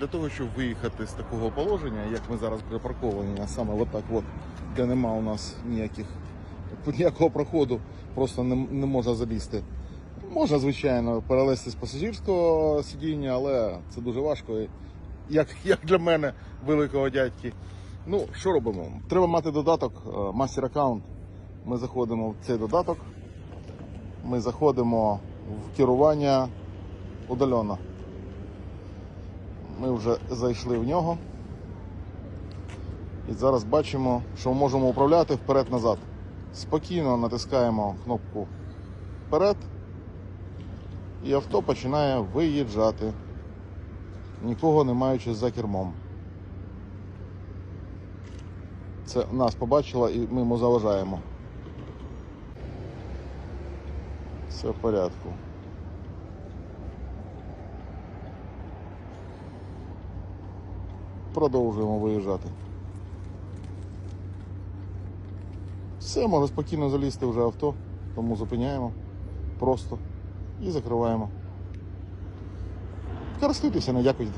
Для того, щоб виїхати з такого положення, як ми зараз припарковані, а саме отак, от, де нема у нас ніяких ніякого проходу, просто не, не можна залізти. Можна, звичайно, перелезти з пасажирського сидіння, але це дуже важко. Як, як для мене, великого дядьки. Ну, що робимо? Треба мати додаток, мастер аккаунт. Ми заходимо в цей додаток, ми заходимо в керування удалено. Ми вже зайшли в нього. І зараз бачимо, що можемо управляти вперед-назад. Спокійно натискаємо кнопку вперед, і авто починає виїжджати, нікого не маючи за кермом. Це нас побачило і ми йому заважаємо. Все в порядку. Продовжуємо виїжджати. Все, може спокійно залізти вже авто, тому зупиняємо просто і закриваємо. Користуйтеся, не дякуйте.